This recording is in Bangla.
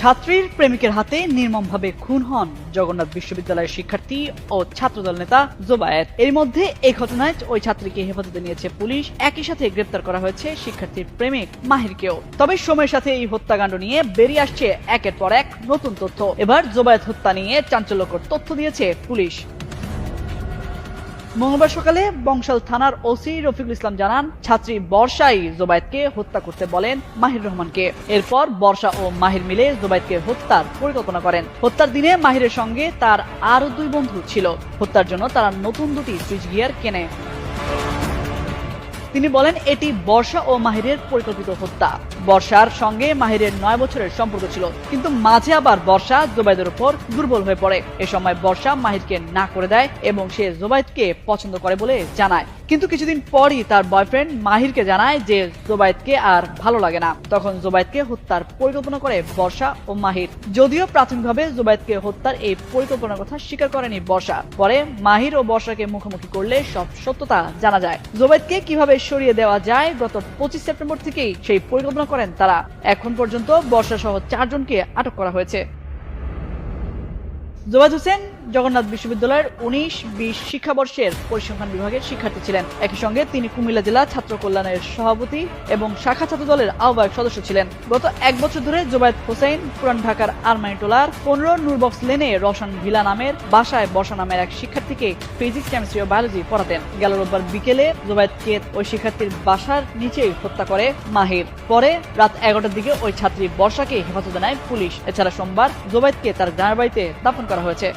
ছাত্রীর প্রেমিকের হাতে নির্মমভাবে খুন হন জগন্নাথ বিশ্ববিদ্যালয়ের শিক্ষার্থী ও ছাত্রদল নেতা জোবায়েত এর মধ্যে এই ঘটনায় ওই ছাত্রীকে হেফাজতে নিয়েছে পুলিশ। একই সাথে গ্রেপ্তার করা হয়েছে শিক্ষার্থীর প্রেমিক মাহিরকেও। তবে সময়ের সাথে এই হত্যাকাণ্ড নিয়ে বেরিয়ে আসছে একের পর এক নতুন তথ্য। এবার জোবায়েত হত্যা নিয়ে চাঞ্চল্যকর তথ্য দিয়েছে পুলিশ। মঙ্গলবার সকালে বংশাল থানার ওসি রফিকুল ইসলাম জানান, ছাত্রী বর্ষাই জোবায়েতকে হত্যা করতে বলেন মাহির রহমানকে। এরপর বর্ষা ও মাহির মিলে জোবায়দকে হত্যার পরিকল্পনা করেন। হত্যার দিনে মাহিরের সঙ্গে তার আরও দুই বন্ধু ছিল। হত্যার জন্য তারা নতুন দুটি সুইচ গিয়ার কেনে। তিনি বলেন, এটি বর্ষা ও মাহিরের পরিকল্পিত হত্যা। বর্ষার সঙ্গে মাহিরের নয় বছরের সম্পর্ক ছিল, কিন্তু মাঝে আবার বর্ষা জোবাইদের উপর দুর্বল হয়ে পড়ে। এ সময় বর্ষা মাহিরকে না করে দেয় এবং সে জোবাইদকে পছন্দ করে বলে জানায়। কিন্তু কিছুদিন পরই তার বয়ফ্রেন্ড মাহিরকে জানায় যে জোবাইদকে আর ভালো লাগে না। তখন জোবাইদকে হত্যার পরিকল্পনা করে বর্ষা ও মাহির। যদিও প্রাথমিকভাবে জোবাইদকে হত্যার এই পরিকল্পনার কথা স্বীকার করেনি বর্ষা। পরে মাহির ও বর্ষাকে মুখোমুখি করলে সব সত্যতা জানা যায়। জোবাইদকে কীভাবে সরিয়ে দেওয়া যায় গত পঁচিশ সেপ্টেম্বর থেকেই সেই পরিকল্পনা করেন তারা। এখন পর্যন্ত বর্ষা সহ চারজনকে আটক করা হয়েছে। জোবাদ হোসেন জগন্নাথ বিশ্ববিদ্যালয়ের উনিশ বিশ শিক্ষাবর্ষের পরিসংখ্যান বিভাগের শিক্ষার্থী ছিলেন। একই সঙ্গে তিনি কুমিল্লা জেলা ছাত্র কল্যাণের সভাপতি এবং শাখা ছাত্র দলের আহ্বায়ক সদস্য ছিলেন। গত এক বছর ধরে জোবায়দ হোসেন পুরান ঢাকার আরমানিটোলার পনেরো নুরবক্স লেনে রওশন ভিলা নামের বাসায় বসা নামের এক শিক্ষার্থীকে ফিজিক্স, কেমিস্ট্রি ও বায়োলজি পড়াতেন। গেল রোববার বিকেলে জোবায়দকে ওই শিক্ষার্থীর বাসার নিচেই হত্যা করে মাহির। পরে রাত এগারোটার দিকে ওই ছাত্রী বর্ষাকে হেফাজতে নেয় পুলিশ। এছাড়া সোমবার জোবায়দকে তার গ্রামের বাড়িতে দাফন করা হয়েছে।